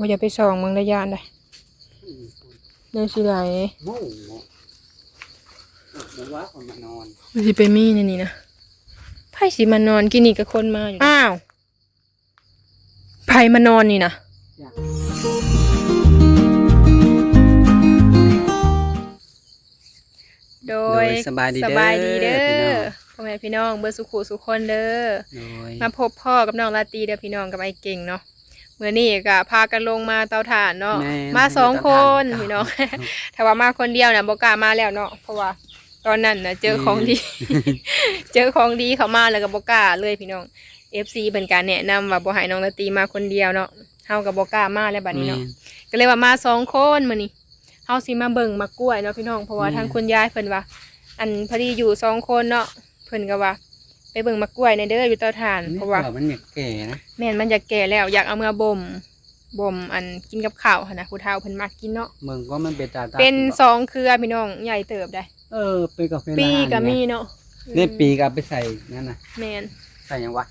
ว่าอย่าไปส่องเมืองระยานได้อืมเดินสิไหลโม่โม่เดี๋ยวว่าคนมานอนมันสิไปมีในนี่นะไผสิมานอนกินนี่กับคนมาอยู่อ้าวไผมานอนนี่นะอยากโดโดยยสบายดีสเด้อบายดีเด้พี่น้อองพ่อแม่พี่น้องเบอร์สุขุสุขคนเด้อโดยมาพบพ่อกับน้องลาตรีเด้อพี่น้องกับไอ้เก่งเนาะ เมื่อนี้ก็พากันลงมาเตาถ่านเนาะแม่มาสองคนเตาถ่าน พี่น้อง ถ้าว่ามาคนเดียวน่ะบ่กล้ามาแล้วเนาะเพราะว่า ตอนนั้นน่ะเจอของดี เจอของดีเขามาแล้วก็บ่กล้าเลยพี่น้อง FC เป็นการแนะนำว่าบ่ให้น้องลาตรีมาคนเดียวเนาะเฮาก็บ่กล้ามาแล้วบัดนี้เนาะ ก็เลยว่ามาสองคนมื้อนี้เฮาสิมาเบิ่งมากล้วยเนาะพี่น้องเพราะว่าอืม ทางคุณยายเพิ่นว่า อันพอดีอยู่สองคนเนาะเพิ่นก็ว่า ไปเบิ่งมากล้วยในเด้ออยู่เตาถ่านนี่เพราะว่ากมันอยากแก่นะแม่นมันอยากแก่แล้วอยากเอาเมื่อบ่มบ่มอันกินกับข้าวหั่นนะผู้เฒ่าเพิ่นมักกินเนาะเมืองก็มันเป็นตาตาเป็นสองเครือพี่น้องใหญ่เติบได้ เออเป็นกาแฟปีก็ร้านมีเนี่ยเนาะนี่ปีก็เอาไปใส่นั่นน่ะ แม่นใส่หยังวะ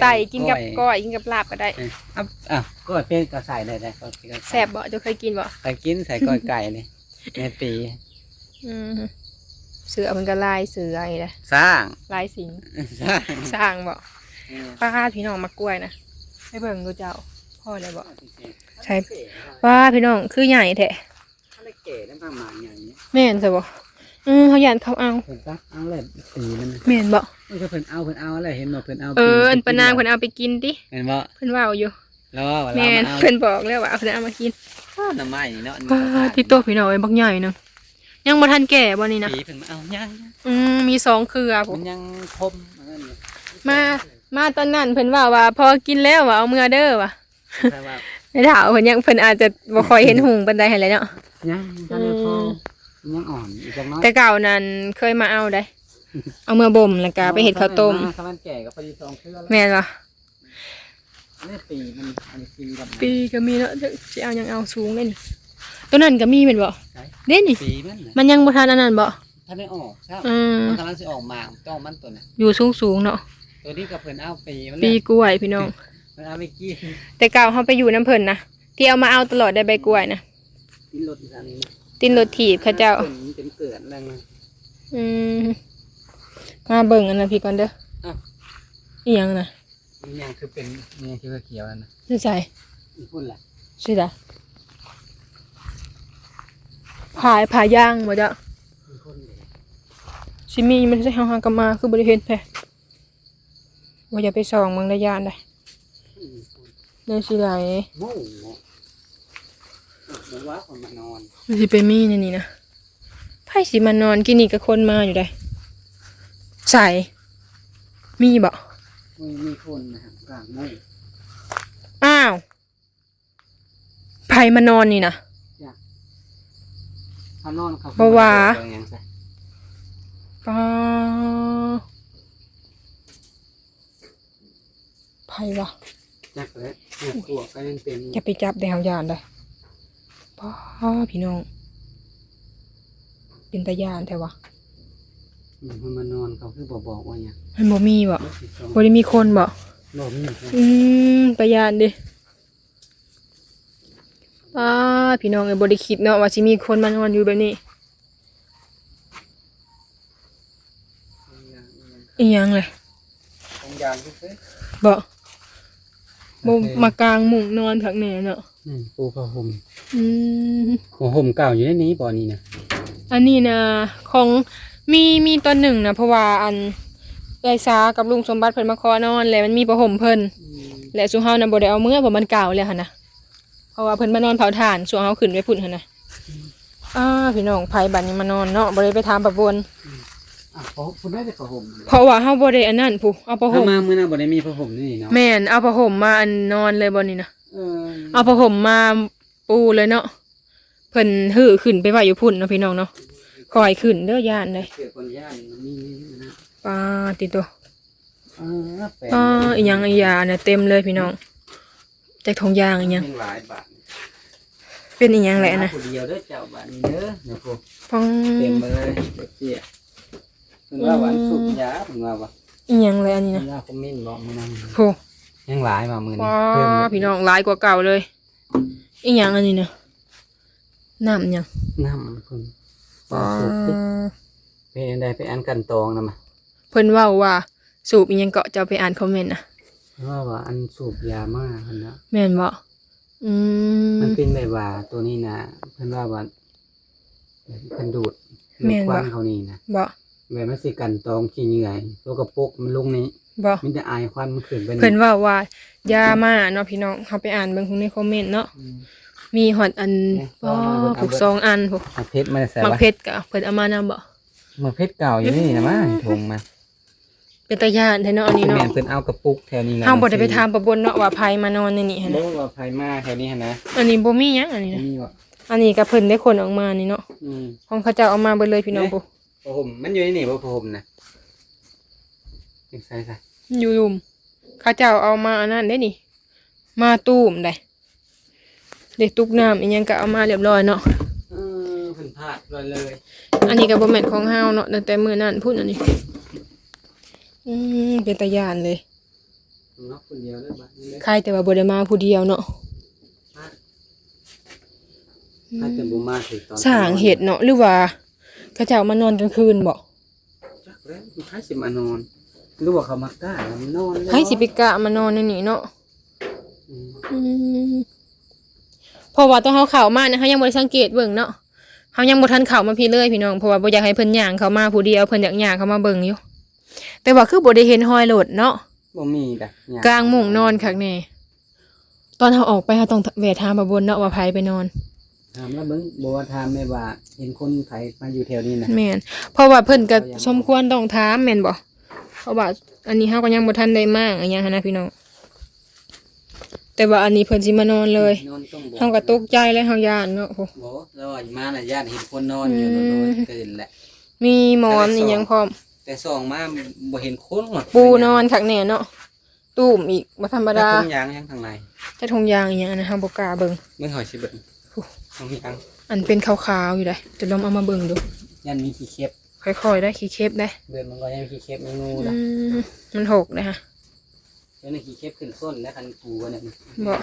ใส่กินกับล้ก้วยอยกินกับลาบก็ได้เอออะอะก็เป็นก็ใส่ได้ได้ก็เป็นก็ใส่แซ่บบ่เจะเคยกินบ่ใส่กินใส่ก้อยไก่เลยในปี อืม เสือมันก็ลายเสือไอ้ละสร้างลายสิงสร้างสร้างบ่เออป้าพี่น้องมากล้วยนะไปเบิ่งดูเจ้าพ่อได้บ่ใช่เก๋ป้าพี่น้องคือใหญ่แท้ถ้าได้เก๋ได้ประมาณอย่างนี้แม่นซะบ่อืมเขาย่านเขาเอาเพิ่นตักเอาเลยสีมันน่ะแม่นบ่เออเพิ่นเอาเพิ่นเอาอะไรเห็นบ่เพิ่นเอาเออปีอันปานางเพิ่นเอาไปกินติเห็นบ่เพิ่นเว้าอยู่แล้วว่าเวลาแม่นมาเอาเพิ่นบอกแล้วว่าเอาเพิ่นเอามากินข้าวหน่อไม้นี่เนาะป้าที่โตะพี่น้องไอ้บักใหญ่นึง ยังบ่ทันแก่บ่นี่นะปีเพิ่นมาเอายังอืมมีสองเครือผมัมนยังคมอันนั้นเนี่ยมามาตอนนั้นเพิ่นว่าว่า พอกินแล้วว่าเอาเมื่อเด้อว่ะแต่ว่าไม่ถามเพิ่นยังเพิ่นอาจจะบ่ค่อยเห็นหุงปานใดหั่นแหละเนาะ ยังยังไม่พออืมยังอ่อนอีกจังน้อยแต่เก่านั้นเคยมาเอาได้ เอาเมื่อบ่มแล้วก็ไปเฮ็ดข้าวต้มถ้ามันแก่ก็พอดีสองเครือแล้วแม่นบ่นี่ปีมันอันนี้ปีกับปีก็มีเนาะจะสิเอายังเอาสูงเลยนี่ ตัวนั้นก็มีแม่นบ่ไหนเด้นี่ ปีมันน่ะมันยังบ่ทันอันนั้นบ่ถ้าได้ออกครับอืมมันกำลังสิออกมาต้องมันตัวน่ะอยู่สูงๆเนาะตัวนี้กับเพิ่นเอาปีมันปีเลยกล้วยพี่น้อง มันเอาไปกี้แต่เก่าเฮาไปอยู่น้ำเพิ่นนะที่เอามาเอาตลอดได้ใบกล้วยนะกินรถอันนี้นะตินรถถีบเขาเจ้า พิ่นเป็นเกิดอะไรมาอืมมาเบิ่งอันนั้นพี่ก่อนเด้ออ้าวอีหยังน่ะมันยังคือเป็นมันยังคือเขียวๆนั่นนะนี่ใส่อีกพุ่นล่ะสิจ้ะ ผายผายย่างบ่จ้ะอีกพุ่นเลยสิมีมันใส่เฮาหากนมาคือบ่ได้เห็นแท้ว่าอย่าไปส่องเมืองระยานได้อีกพุ่นเดินสิไหลโม่โม่เดี๋ยวว่าคนมานอนมันสิไปมีในนี่นะไผสิมานอนกินนี่กับคนมาอยู่ได้ใส่มีบ่มีมีคนนะครับกลางโม่อ้าวไผมานอนนี่นะ เขานอนเขาบ่ว่า เอยังซะปาไผวะจักเลยเนี่ยตัวก็ยังเป็นอย่าไปจับแดวยานได้ป้าพี่น้อง เป็นตายานแท้วะมันมานอนเขาคือบอกบอกว่าอย่างมันบ่มีบ่รถสิสองบ่ได้มีคนบ่โลมนี่ครับอืมตายานดิป้า พี่น้องเอ้ยบ่ได้คิดเนาะว่าสิมีคนมานอนอยู่แบบนี้อีหยังเลยตรงยางที่ซื้อบ่บ่มากางมุ้งนอนข้างแหน่เนาะนี่ปูผ้าห่มอืม หัวห่มเก่าอยู่ในนี้บ่อนี่นะอันนี้นะของมีมีตัวหนึ่งนะเพราะว่าอันยายซากับลุงสมบัติเพิ่นมาขอนอนแล้วมันมีประหมเพิ่นและสุเฮานะบ่ได้เอาเมื่อบ่มันเก่าแล้วหั่นนะ เพราะว่าเพิ่นมานอนเผาถ่านส่วนเฮาขึ้นไปพุ่นหั่นนะอ้าพี่น้องไผบัดนี้มานอนเนาะบ่ได้ไปถามประบนอะผ้าห่มคุณได้แต่ผ้าห่มเพราะว่าเฮาบ่ได้อันนั้นผู้เอาประหถ้ามมาเมื่อน่ะบ่ได้มีผ้าห่มนี่เนาะแม่นเอาประหมมาอันนอนเลยบ่นี่นะเออเอาประหมมาปูเลยเนาะเพิ่นหื้อขึ้นไปไว้อยู่พุ่นเนาะพี่น้องเนาะคอยขึ้นเด้อย่านเลยเกี่ยวกับย่านมันมีนี่นะปาติโตเออแปลกอ่าอีหยังอียาเนี่ยเต็มเลยพี่น้อง จากทองยางอีหยังเป็นหลายบาทเป็นอีหยังแหละนะผู้เดียวเด้อเจ้าบาทนี้เด้อเดี๋ยวพวกปองเต็มเลยเด็กเจี๊ยเพิ่นว่าหวานสุกยาเพิ่นว่าว่าอีหยังเลยอันนี้เพิ่นะนว่าคอมเมนต์บอกมื้อนั้นโหยังหลายมามื้อนี้ว้าเพิ่มเลยพี่น้องหลายกว่าเก่าเลยเอีหยังอันนี้นะน้ำหยังน้ำมันคนว่าสูบติเป็นอันใดไปอันกันตองนะมาเพิ่นเว้าว่าสูบอีหยังเกาะจะเอาไปอ่านคอมเมนต์นะ ว่าว่าอันสูบยามากคนนะแม่นบ่อืม มันเป็นแบบว่าตัวนี้นะเพิ่นว่าว่าเพิ่นดูดแม่นคบ่วันเขานี่นะบ่แบบมันสิกันตองขี้เหงื่อยแล้วก็ปุกมันลงนี้บ่มันจะอายควันมันขึ้นไปเพิ่นเว่าว่ายามาเนาะพี่น้องเฮาไปอ่านเบิ่งในคอมเมนต์เนาะอืม มีฮอดอันบ่ผูกซองอันผูกเอาเพชรมาใส่มักวะเพชรก็เพิ่นเอามานำบ่มาเพชรเก่าอยู่นี่นะมาถุงมา เป็นตาย่านแท้เนาะอันนี้เนาะแม่นเพิ่นเอากระปุกแถวนี้แหละเฮาบ่ได้ไปถามประบนเนาะว่าไผมานอนในนี่หั่นบ่นะว่าไผมาแถวนี้หั่นนะอันนี้บ่มีหยังอันนี้นะนี่ว่าอันนี้ก็เพิ่นได้คนออกมานี่เนาะอืมของเขาเจ้าเอามาเบิดเลยพี่น้องเอ๊ะปุ๊ผ้าห่มมันอยู่ในนี่บ่ผ้าห่มนะนี่ใส่ใส่อยู่ลุมเขาเจ้าเอามาอันนั้นได้นี่ มาตูมได้เด็กตุกน้ำอีหยังก็เอามาเรียบร้อยเนาะ เออเพิ่นพลาดเลยเลยอันนี้ก็บ่แม่นของเฮาเนาะตั้งแต่มื้อนั้นพูดอันนี้ อืมเป็นตาย่านเลยเนาะคนเดียวเด้อบัดนี้เด้อใครแต่ว่าบ่ได้มาผู้เดียวเนาะถ้าจะบ่มาถึงตอนสร้างเห็ดเนาะหรือว่าเขาเจ้ามานอนกลางคืนบ่จักแล้วมันใครสิมานอนหรือว่าเขามากล้ามันนอนเลยให้สิไปกะมานอนในนี่เนาะอืมอืมเพราะว่าตอนเฮาเข้ามาเนี่ยเฮายังบ่ได้สังเกตเบิ่งเนาะเฮายังบ่ทันเข้ามาพี่เลยพี่น้องเพราะว่าบ่อยากให้เพิ่นย่างเข้ามาผู้เดียวเพิ่นอยากย่างเข้ามาเบิ่งอยู่ แต่ว่าคือบ่ได้เห็นรอยโหลดเนาะบ่มีดะเนี่ยกลางมุ้งนอนคักแน่ตอนเฮาออกไปเฮาต้องแวะถามประบนเนาะว่าไผไปนอน ถามแล้วเบิ่งบ่ว่าถามแม่ว่า เห็นคนไผมาอยู่แถวนี้นะแม่นเพราะว่าเพิ่นก็สมควรต้องถามแม่นบ่เพราะว่า อันนี้เฮาก็ยังบ่ทันได้มากอันยังหั้นนะพี่น้องแต่ว่าอันนี้เพิ่นสิมานอนเลยนอนต้องบอกเฮาก็ตกใจแล้วเฮาย่านเนาะโอ้บ่แล้วว่ามาน่ะญาติเห็นคนนอนอยู่โดนๆตื่นแหละ มีหมอนอีหยังพร้อม แต่ส่องมาบ่เห็นคนหรอกปูนอนคักแน่เนาะตู้มอีกบ่ธรรมแล้วดาต้นยางยังทางในจะทงยางอีหยังอันนะเฮาบ่กล้าเบิ่งเมื่อหอยสิเบิ่งโอ้ทางยางอันเป็นขาวๆอยู่ได้จะลองเอามาเบิ่งดูยันมีขี้เข็บค่อยๆได้ขี้เข็บได้เดือนมันก็ยังมีขี้เข็บมีงูอืล่ะมมันหกนะฮะเดี๋ยวนี้ขี้เข็บขึ้นส้นแล้วคันปูกันเนี่ยบ่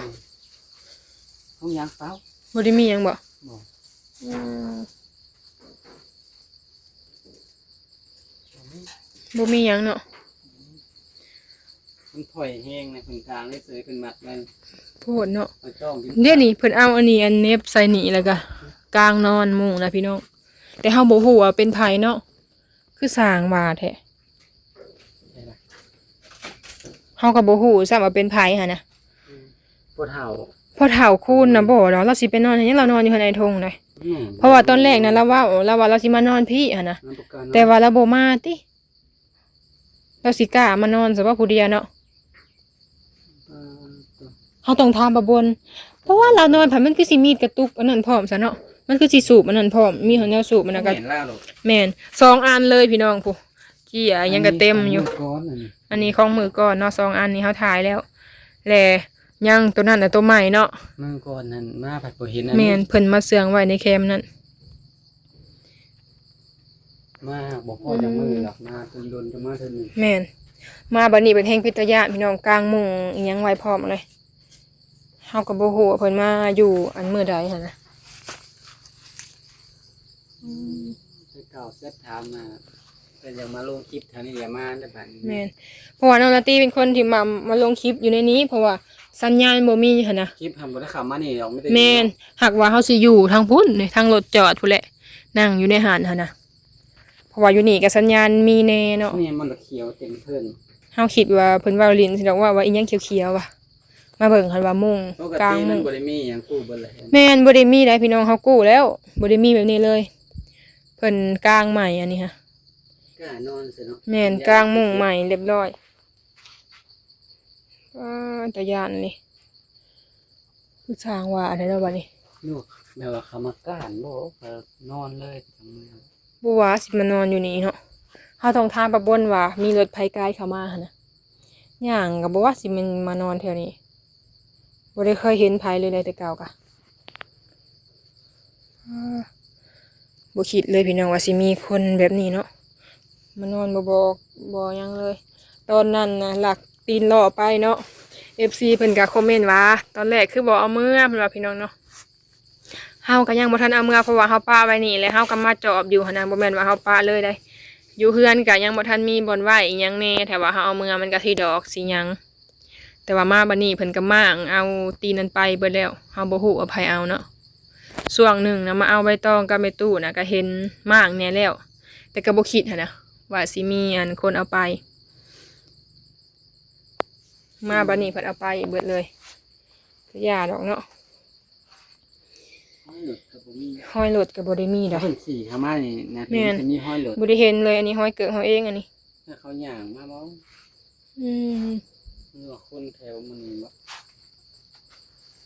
ห้องยางเปล่าบ่ได้มีหยังบ่บ่ อืม บ่มีหยังเนาะมันถอยแห้งในคนกลางได้เสยเป็นมัดมันโพดเนาะมาจ้องกินเดี๋ยวนี้เพิ่นเอาอันนี้อันเน็บใส่หนีแล้วก็กลางนอนมุงนะพี่น้อง แต่เฮาบ่ฮู้ว่าเป็นไผเนาะคือสร้างว่าแท้ได้ล่ะเฮาก็บ่ฮู้ซ้ำว่าเป็นไผหั่นนะปวดเห่าพอเฒ่าคูณน่ะบ่เนาะเราสิไปนอนให้หยังเรานอนอยู่ข้างในทงเลยอืมเพราะว่าตอนแรกนั้นเราว่าเราว่าเราสิมานอนพี่หั่นนะน้ำปากกาเนะแต่ว่าเราบ่มาติ เราสิกล้ามานอนซะว่าผู้เดียวเนาะเอ่อตัวเฮาต้องถามประบน เพราะว่าเรานอนผันมันคือสิมีดกระตุกอันนั้นพร้อมซะเนาะมันคือสิสูบอันนั้นพร้อมมีหัวแนวสูบมันนะก็เห็นล่าหรอกแม่นสองอันเลยพี่น้องผู้เจียยังก็เต็มอยู่นนี้ก้อนอันนี้อันนี้ของมือก่อนเนาะสองอันนี้เขาถ่ายแล้วแลยังตัวนั้นน่ะตัวใหม่เนาะมังกรนั่นมาผัดบ่เห็นอันแม่นี้นเพิ่นมาเสืองไว้ในแคมนั้น มาบอกพ่อจะมือหรอกมาจนโดนจะมาเท่านึงแม่นมาบัดนี้เป็นแห่งพิทยาพี่น้องกลางมุงอิหยังไว้พร้อมเลยเฮาก็บ่ฮู้ว่าเพิ่นมาอยู่อันมื้อใดหั่นนะไปเก่าเซตถามมาเป็นอย่างมาลงคลิปแถวนี้อย่ามาได้บัดนี้แม่นเพราะว่าน้องลาตี้เป็นคนที่มามาลงคลิปอยู่ในนี้ เพราะว่าสัญญาณบ่มีหั่นนะคลิปทำบ่ได้เข้ามานี่หรอกไม่ได้แม่นหากว่าเฮาสิอยู่ทางพุ่นนี่ทางรถจอดพุ่นแหละนั่งอยู่ในหานหั่นนะ เพราะว่าอยู่นี่ก็สัญญาณมีแน่เนาะนี่มันละเขียวเต็มเพิ่นเฮาคิดว่าเพิ่นเว้าลิ้นสิดอกว่าว่าอีหยังเขียวๆว่ะมาเบิ่งคันว่ามุงปกกลางติมัมุนงบ่ได้มีหยังกู้เบ่เลยแม่นบ่ได้มีได้พี่น้องเฮากู้แล้วบ่ได้มีแบบนี้เลยเพิ่นกลางใหม่อันนี้ฮะกล้านอนซิเนาะแม่นกลางมุงใหม่เรียบร้อยว้าตะยานนี่ผู้สร้างว่าอะไรเนาะบัดนี้ลูกแม่ว่าเขามาก้านบ่ก็นอนเลยทำมือ บ่ว่าสิมานอนอยู่นี่เนาะเฮาต้องถามประบนว่า มีรถไผไกลเข้ามาหั่นะย่างก็บ่ว่าสิมันมานอนแถวนี้บ่ได้เคยเห็นไผเลยเลยแต่เก่ากะบ่คิดเลยพี่น้องว่าสิมีคนแบบนี้เนาะมานอนบ่บอกบ่ยังเลย ตอนนั้นนะหลักตีนล่อไปเนาะ FC เพิ่นก็คอมเมนต์ว่า ตอนแรกคือบ่เอาเมือเพิ่นว่าพี่น้องเนาะ เฮาก็ยังบ่ทันเอาเมื่อเพราะว่าเฮาป้าไว้นี่แล้วเฮาก็มาจอบอยู่หั่นน่ะบ่แม่นว่าเฮาป้าเลยได้อยู่เฮือนก็ยังบ่ทันมีบ่อนไหวอีหยังแน่แต่ว่าเฮาเอาเมื่อมันก็สิดอกสิหยังแต่ว่ามาบัดนี้เพิ่นก็ม่างเอาตีนันไปเบิดแล้วเฮาบ่ฮู้ว่าไผเอาเนาะช่วงหนึ่งนะมาเอาใบตองกับใบตู้นะก็เห็นม่างแน่แล้ว แต่ก็บ่คิดหั่นนะว่าสิมีอันคนเอาไป มาบัดนี้เพิ่นเอาไปเบิดเลยก็ย่าดอกเนาะ ห้อยหลุดกับผ มมีห้อยรถก็บ่ได้มีดถ้าอกเพิ่นสี่เข้ามานี่นะแม่นจะมีห้อยหลุดบ่ได้เห็นเลยอันนี้ห้อยเกิดเฮาเองอันนี้ ถ้าเขาย่างมาบ้องอืมเมื่อคนแถวมันบ่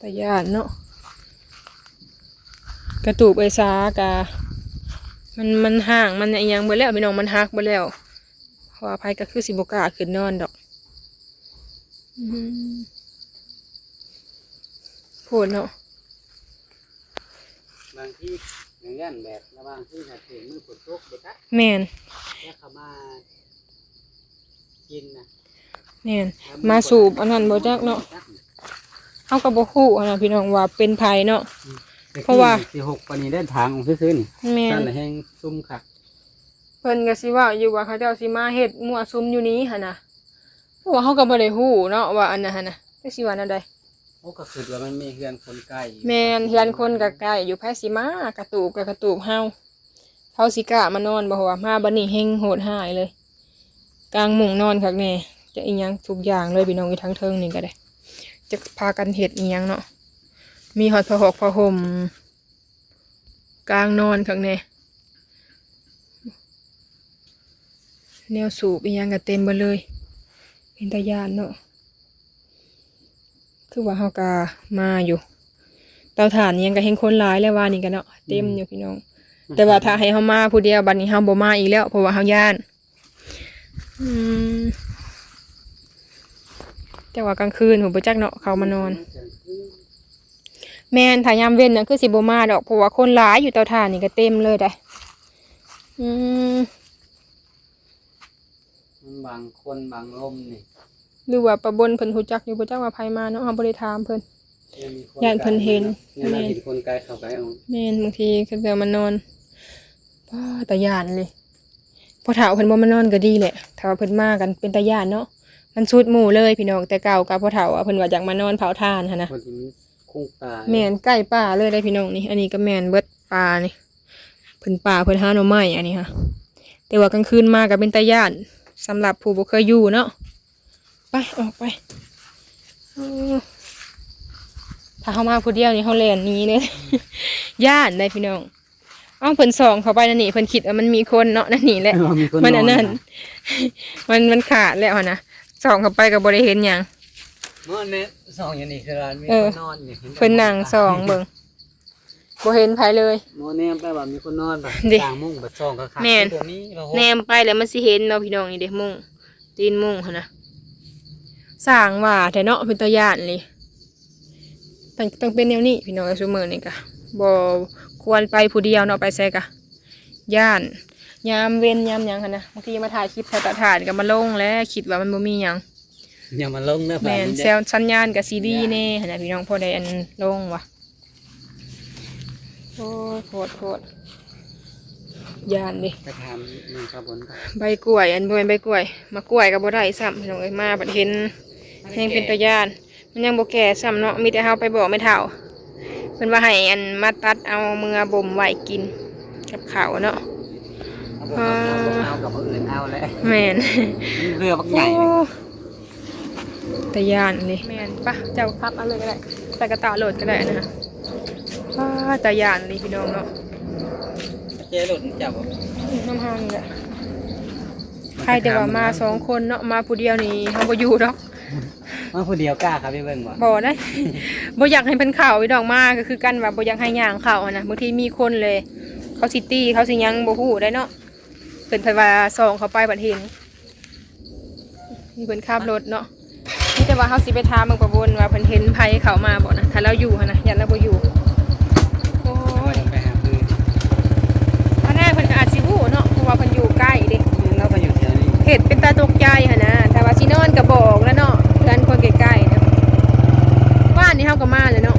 ตาญาติเนาะกระตูบไอซากะมันมันห่างมันอิหยังเบ่แล้วพี่น้องมันฮักเบ่แล้วเพราะว่าภัยก็คือสิบ่กล้าขึ้นนอนดอกอืมโพดเนาะ บางที่อย่างยันแบบระหว่างที่ถ้าถึงมือฝนตกบ่ตัดแม่นแล้วเขามากินนะแม่นมาสูบอันนั้นบ่จักเนาะเฮาก็บ่ฮู้อะนะพี่น้องว่าเป็นไผเนาะเพราะว่าสิหกปานนี้เดินทางของซื่อๆนี่แม่นนั่นแหละแห้งซุ่มคักเพิ่นก็สิว่าอยู่ว่าเขาเจ้าสิมาเฮ็ดมั่วซุมอยู่นี้หั่นน่ะเพราะว่าเฮาก็บ่ได้ฮู้เนาะว่าอันนั้นหั่นน่ะจักสิว่าแนวใดโอ้ก็คือว่ามันมีเฮือนคนใกล้แม่นเฮือนคนก็ใกล้อยู่ไผสิมากระตูบก็กระตูบเฮาเขาสิกล้ามานอนบ่เพราะว่ามาบัดนี้เฮงโหดหายเลย กลางมุ้งนอนคักแน่จะอีหยังทุกอย่างเลยพี่น้องอีทั้งเทิงนี่ก็ได้จะพากันเฮ็ดอีหยังเนาะมีฮอดผ้าหอกผ้าห่มกลางนอนคักแน่แนวสูบอีหยังก็เต็มเบิดเลยเป็นตาญาณเนาะ คือว่าเฮากามาอยู่ เตาถ่านยังก็เห็นคนหลายแล้วว่านี่กันเนาะเต็มอยู่พี่น้อง แต่ว่าถ้าให้เฮามาผู้เดียวบัดนี้เฮาบ่มาอีกแล้วเพราะว่าเฮาย่าน อืมแต่ว่ากลางคืนผมบ่จักเนาะเขามานอน แม่นถ้ายามเว้นน่ะคือสิบ่มาดอกเพราะว่าคนหลายอยู่เตาถ่านนี่ก็เต็มเลยได้ออืมมันบางคนบางลมนี่ หรือว่าประบนเพิ่นฮู้จักอยู่บ่จักว่าไผมาเนาะเฮาบ่ได้ถามเพิ่นยังมีคย่านเพิ่นเห็นยังมีเห็นคนไกลเข้าไปเอาแม่นบางทีเพิ่นก็มานอนป้าตาย่านเลยพอถามเพิ่นบ่มานอนก็ดีแหละถ้าว่าเพิ่นมากันเป็นตาย่านเนาะมันสุดหมู่เลยพี่น้องแต่เก่ากับพ่อเฒ่าอะเพิ่นว่าอยากมานอนเผาถ่านหั่นนะคนที่มันคุ้งตาแม่นใกล้ป่าเลยได้พี่น้องนี่ อันนี้ก็แม่นเบิดป่านี่เพิ่นป่าเพิ่นหาหน่อไม้อันนี้ค่ะแต่ว่ากลางคืนมาก็เป็นตาย่านสำหรับผู้บ่เคยอยู่เนาะ ไปออกไปเออถ้าเฮามาผู้เดียวนี่เฮาแล่นหนี้เลยย่านได้พี่น้องเอ้าเพิ่นส่องเข้าไปนั่นนี่เพิ่นคิดว่ามันมีคนเนาะนั่นนี่แหละเออมีคนมันอันนั้นะมันมันขาดแล้วอะนะส่องเข้าไปก็บ่ได้เห็นหยังนอนเนี่ยสองอย่างนี้คือร้านมีเอคอนนอนอยู่เพิ่นนั่งส่องเบิ่งบ่เห็นไผเลยนอนเนี่ยแปลว่ามีคนนอนแบบดิกลางมุ้งแบบซองก็ขาดแม่นตัวนี้เราแนมไปแล้วมันสิเห็นเนาะพี่น้องนี่เด้มุงตีนมุงหั่นนะ สร้างว่าแต่เนาะเป็นตาย่านเลยต้องต้องเป็นแนวนี้พี่น้องซุมื้อนี่ก็บ่ควรไปผู้เดียวเนาะไปไสกะย่านยามเว้นยามหยังหั่นนะบางทีมาถ่ายคลิปถ่ายตาถ่านก็มาลงแล้วคิดว่ามันบ่มีหยังอย่ามาลงเนื้อแมนเซลสัญญาณกับซีดีแน่หั่นนะพี่น้องพอได้อันลงวะโอ้ยโคตรโคตรยานดิไปทำมึงครับบนใบกล้วยอันบนใบกล้วย มากล้วยกับบ่ได้ซ้ำพี่น้องเอ้ยมาบัดเห็น ยังเป็นตะยานมันยังบ่แก่ซ้ำเนาะมีแต่เฮาไปบอกไม่เท่าเพิ่นว่าให้อันมาตัดเอามือบ่มไว้กินกับข้าวเนาะเอาบ่เอาบ่เอากับคนอื่นเอาแล้วแม่นเรือบักใหญ่โอ้ตะยานนี่แม่นปะเจ้าพับเอาเลยก็ได้ใส่กระตาโหลดก็ได้นะฮะว้าตะยานนี่พี่น้องเนาะเจ๊หลุดจับบ่น้ำห้างเลยใครแต่ว่ามาสองคนเนาะมาผู้เดียวนี่เขาบ่อยู่ดอก มาผู้เดียวกล้าครับพี่เบิ้งบ่บ่ได้ บ่อยากให้เป็นข่าวอีดอกมาก็คือกันว่าบ่อยากให้ย่างข่าวอะนะบางทีมีคนเลย เขาสิตี้เขาสิหยังบ่ฮู้ได้เนาะเพิ่นเพิ่นว่าส่องเขาไปบัดเห็นมีเพิ่นขับรถเนาะนี่แต่ว่าเฮาสิไปถามเบิ่งประบนว่าเพิ่นเห็นไผเข้ามาบ่นะถ้าเราอยู่หั่นนะยันเราบ่อยู่โอ้ยไปหาปืนว่าแน่เพิ่นก็อาจสิฮู้เนาะเพราะว่าเพิ่นอยู่ใกล้เด้เราก็อยู่แถวนี้เห็ดเป็นตาตกใจค่ะนะแต่ว่าชินอนกับบอกแล้วเนาะเพื่อนคนใกล้ๆนะบ้านนี้เฮาก็มาเลยเนาะ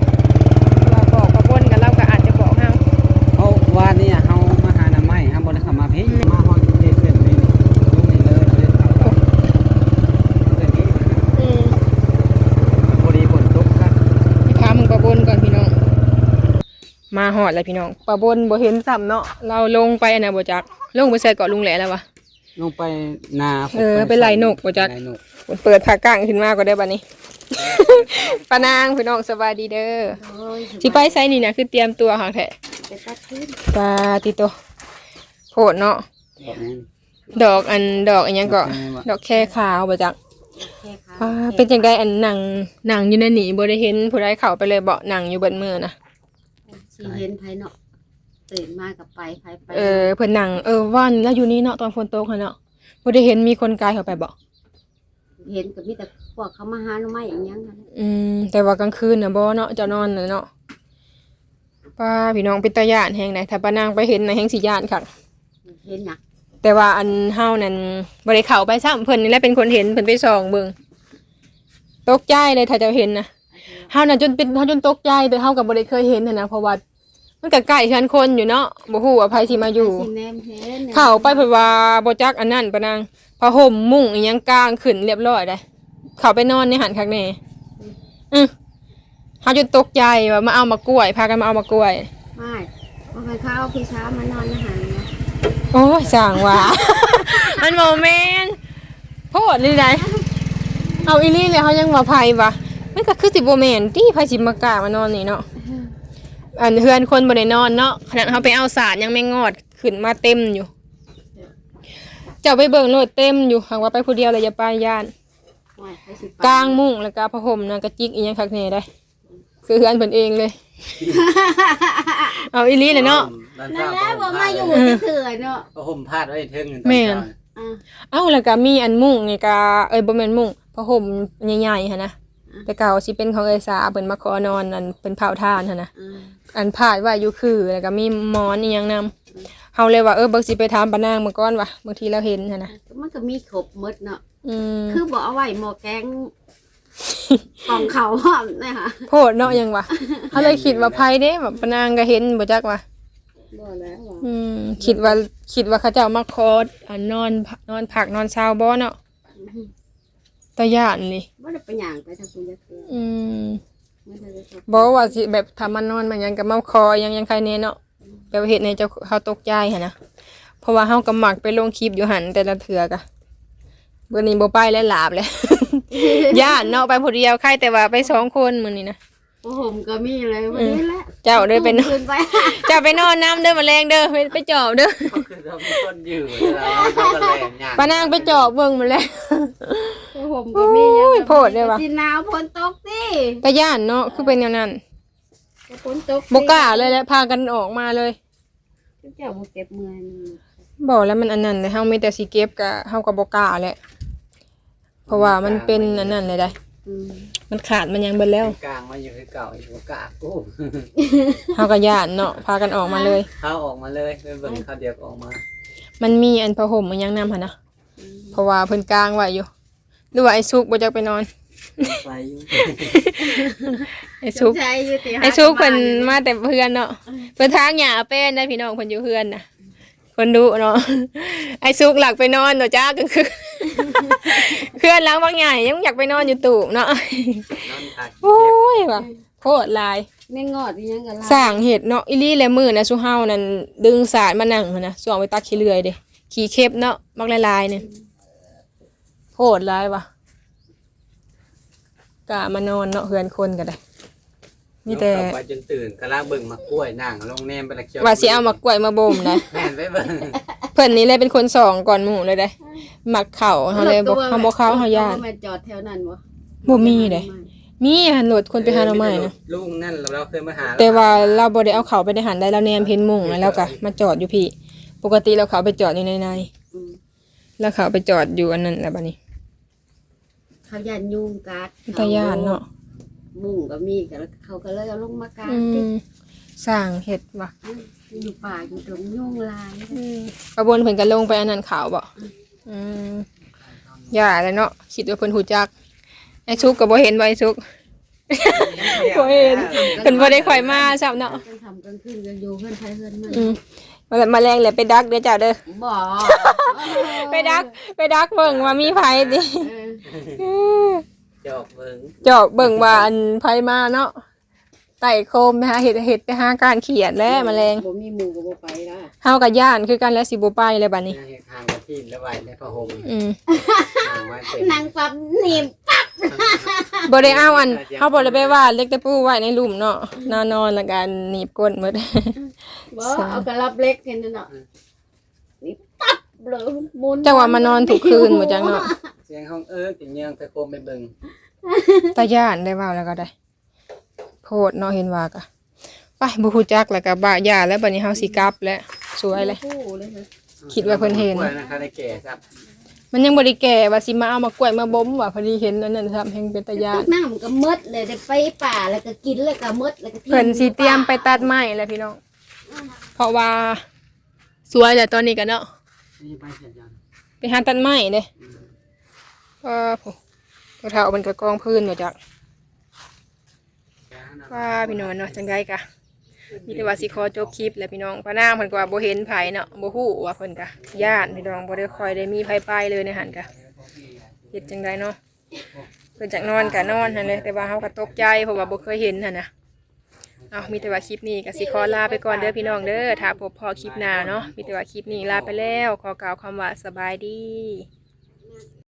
ว่าบอกกับบ่นกันเราก็อาจจะบอก มา หอดแล้วพี่น้องปลาบนบ่เห็นซ้ำเนาะเราลงไปอันน่ะบ่จักลงไปใส่เกาะลุงแหล่แล้ววะลงไปนาเออเป็นไรนกบ่จ๊ะไรนกเปิดผากลางขึ้นมาก็ได้บัดนี้ปานางพี่น้องสวัสดีเด้อโอ้ยสิไปไสนี่นะคือเตรียมตัวหางแท้ไปตัดขึ้นปลาติโตโพดเนาะบอกนั้นดอกอันดอกอันหยังก็ดอกแค่ว่าดอกแค่ขาวบ่จักแค่ขาอ่าเป็นจังไดอันหนังหนังอยู่ในนี่บ่ได้เห็นผู้ใดเข้าไปเลยเบาะหนังอยู่เบิดมือนะ ชีเห็นไผเนาะตื่นมากับไปไผไปเออเพิ่นหนังเออว่านแล้วอยู่นี่เนาะตอนฝนตกหั่นเนาะบ่ได้เห็นมีคนกายเข้าไปบ่เห็นก็มีแต่พวกเขามาหาหน่อไม้อย่างยังนั้นอืมแต่ว่ากลางคืนน่ะบ่เนาะเจะนอนน่ะเนาะป้าพี่น้องเป็นตาย่านแฮงไหนถ้าป้านางไปเห็นน่ะแฮงสิย่านคัก เห็นหนักแต่ว่าอันเฮานั่นบ่ได้เข้าไปซ้ำเพิ่นนี่แหละเป็นคนเห็นเพิ่นไปส่องเบิ่งตกใจเลยถ้าเจ้าเห็นนะ เฮาน่ะจนเป็นเฮาจนตกใจแต่เฮาก็บ่ได้เคยเห็นน่ะนะเพราะว่ามันก็ใกล้กันคนอยู่เนาะบ่ฮู้ว่าไผสิมาอยู่ สิแนมเห็นเข้าไปเพิ่นว่าบ่จักอันนั้นปะนางผ้าห่มมุ้งอีหยังกลางขึ้นเรียบร้อยได้เข้าไปนอนในหันคักแน่อือเฮาจนตกใจว่ามาเอามากล้วยพากันมาเอามากล้วย ไม่ว่าไปเขาเอาพี่เช้ามานอนอาหารนะโอ้ยสั่งว่ามันบ่แม่นโพดนี่ได้เอาอีนี่เลยเขายังว่าไผวะ มันก็คือสิบ่แม่นติไผสิมากล้ามานอนนี่เนาะอันเฮือนคนบ่ได้นอนเนาะขนาดเฮาไปเอาสารยังไม่งอดขึ้นมาเต็มอยู่ เจ้าไปเบิ่งโลดเต็มอยู่หากว่าไปผู้เดียวเลยอย่าไปย่านว่าไปสิไปกลางมุ้งแล้วก็ผ้าห่มนั่นก็จิกอีหยังคักแน่ได้ คือเฮือนเพิ่นเองเลย เอาอีหลีเลยเนาะด้นั่นแหละข้างว่ามาอยู่ที่เถื่อนเนาะก็ห่มพาดไว้เทิงอยู่แม่นอ่าเอ้าแล้วก็มีอันมุ้งนี่ก็เอ้ยบ่แม่นมุ้งผ้าห่มใหญ่ๆหั่นนะ แต่เก่าสิเป็นของเอยสาเพิ่นมาขอนอนอันเป็นเผาทานหั่นนะอ่าอันพาดไว่าอยู่คือแล้วก็มีหมอนอีหยังนํเฮาเลยว่าเออเบิ่งสิไปถามปานางมาก่อนว่ะบางทีเราเห็นหั่นนะมันก็มีครบหมดเนาะอืมคือบอกเอาไว้หมอแกงของเขาหอมนะคะโพดเนาะยังวะเขาเลยคิดว่าไผเด้แบบปานางก็เห็นบ่จักว่าบอกแล้วว่าอืมคิดว่าคิดว่าเขาเจ้ามาคอดอ่านอนพักนอนผักนอนเช้าบ่เนาะ ตาย่านนี่ว่าได้ไปหย่างไปทางคุณยักษ์เถื่อนอืมไม่ได้ไปบอกว่าสิแบบทำมันนอนมันยังกับเมาคอยังยังใครเน่เนาะแบบว่าเฮ็ดในเจ้าเขาตกใจหั่นนะเพราะว่าเฮาก็มักไปลงคลิปอยู่หันแต่ละเทื่อกะเบิ่นี้บ่ไปแล้วหลาบแล้ว ย่านเนาะไปผู้เดียวใครแต่ว่าไปสองคนมื้อนี้นะ โอ้โหมก็มีอะไรวันนี้แหละเจ้าเด้อไปนอนคืนไปเจ้าไปนอนน้ำเด้อมาแรงเด้อไปไปจอบเด้อก็คือเรามีคนอยู่เวลาเราก็แรงอย่างปานางไปจอบเบิ่งมาแล้วโอ้โหมก็มีโอ้ยโพดเลยว่ะสิหนาวฝนตกสิตาย่านเนาะคือเป็นแนวนั้นฝนตกบกล้าเลยแหละพากันออกมาเลยเจ้าบ่เก็บเงินบอกแล้วมันอันนั้นเลยเฮามีแต่สิเก็บกะเฮาก็บ่กล้าแหละเพราะว่ามันเป็นอันนั้นเลยได้อื มมันขาดมันยังเบิดแล้ว กลางมาอยู่คือเก่าอีกหัวกะกูเฮาก็ย่านเนาะพากันออกมาเลย เขาออกมาเลยไปเบิ่งเขาเดียวก็ออกมามันมีอันผ้าห่มมันยังนำหั่นนะเพราะว่าเพิ่นกลางไว้อยู่หรือว่าไอ้ซุกบ่จักไปนอน ไปอยู่ไอ้ซุกสนใจอยู่ติหาไอ้ซุกเพิ่นประมาณมาแต่เพื่อนเนาะเพิ่นทางหญ้าเป็นนะพี่น้องเพิ่นอยู่เพื่อนน่ะ คนดุเนาะไอ้ซุกหลักไปนอนเนาะจ้ากลางคืนเพื่อนหล้างบางใหญ่ยังอยากไปนอนอยู่ตู่เนาะนอนพักโอ้ยว่ะโคตรลายไม่งอดอีหยังก็ลาสร้างเห็ดเนาะอีลี่และมือนะสุเฮานั่นดึงสาดมานั่งหั้นนะส่วงไปตักขี้เลื่อยเด้ขี้เค็บเนาะมักละลายเนี่ยโคตรลายว่ะกะมานอนเนาะเฮือนคนก็ได้ มีแต่ยกกลับไปจนตื่นกะลาเบิ่งมากล้วยนั่งลงแนมไปละเคียวว่าสิเอามากล้วยมาบ่มได้แม่นไปเบิ่งเพิ่นนี่เลยเป็นคนสองก่อนหมู่เลยได้มักเข่าเฮาเลยบ่เฮาบ่เข้าเฮาย่านรถตู้มาจอดแถวนั้นบ่บ่มีเด้ มีหันโหลดคนไปหาหน่อไม้นะลุงนั่นเราเคยมาหาแต่ว่าเราบ่ได้เอาเขาไปในหันได้เราแนมเพนมุ่งแล้วเราก็มาจอดอยู่พี่ ปกติเราเขาไปจอดอยู่ในในอืมแล้วเขาไปจอดอยู่อันนั้นแหละบัดนี้เขาย่านยุงกัดตาย่านเนาะ มุ้งก็มีกันเขาก็เลยเอาลงมากางอืติมสร้างเห็ดว่ะอ้าวอยู่ป่าอยู่ตรงยุงลายประบนเพิ่นก็ลงไปอันนั้นขาวบ่อืมอย่าเลยเนาะคิดว่าเพิ่นหูจักไอ้ซุกก็บ่เห็นว่าไอ้ซุก บ่เห็นเพิ่นบ่ได้ข่อยมาซ้ํเนาะกลางค่ำกลางคืนก็อยู่เพื่อนไทยเพื่อนมันอืมมาแล้วมาแรงเลยไปดักเด้อจ้าเด้อบ่ไปดัก ไปดักเบิ่งว่ามีไผดิ เออ จอกเบิ่งเจาะเบิ่งว่าอันไผมาเนาะไต่โคมไปหาเห็ดเห็ดไปหาการเขียนและแมลงบ่มีหมู่ก็บ่ไปละเฮากับย่านคือกันและสิบ่ไปเลยบัดนี้เฮ็ดทางกระที่แล้วไว้ในผ้าห่มอืมทางไว้เป็นนางปั๊บหนีบบ่ได้เอาอันเฮาบ่ได้ไปว่าดเล็กตะปูไว้ในหลุมเนาะนอนนอนแล้วกันหนีบก้นหมด บ่เอากระลับเล็กเห็นเนาะนี่ตับ เลยหมุนจังว่ามานอนทุกคืนบ่จังเนาะเสียงห้องเอิ้กอย่างเงี้ยไปโคมไปเบิ่งตาย่านได้เว้าแล้วก็ได้ โพดเนาะเห็นว่าก็ไปบ่ฮู้จักแล้วก็บ้าย่าแล้วบัดนี้เฮาสิกลับแล้วสวยเลยคู่เลยนะคิดว่าเพิ่นเห็น กล้วยนะคะได้แก่ครับมันยังบ่ได้แก่ว่าสิมาเอามากล้วยมาบ่มว่าพอดีเห็นอันนั้นทำแห่งเป็นตาย่าน น้ำก็หมดเลยได้ไปป่าแล้วก็กินแล้วก็หมดแล้วก็ทิ้งเพิ่นสิเตรียมไปตัดไม้แล้วพี่น้อง เพราะว่า สวยแหละตอนนี้กันเนาะ นี่ไปเสร็จยังไปหาตัดไม้เด้ว่าผู้ผู้เฒ่ามันก็กองพื้นมาจากว่าพี่น้องเนาะจังไดกะมีแต่ว่าสิขอจบคลิปแล้วพี่น้องพระนางเพิ่นก็ว่าบ่เห็นไผเนาะบ่ฮู้ว่าเพิ่นกะญาติพี่น้องบ่ได้ค่อยได้มีไผไปเลยในหันกะเฮ็ดจังไดเนาะเพิ่นจากนอนกะนอนหั่นเลยแต่ว่าเฮาก็ตกใจเพราะว่าบ่เคยเห็นหั่นนะ เอามีแต่ว่าคลิปนี้กสิขอลาไปก่อนเด้อพี่น้องเด้อถ้าพบพอคลิปหน้าเนาะมีแต่ว่าคลิปนี้ลาไปแล้ว ขอกล่าวคำว่าสบายดี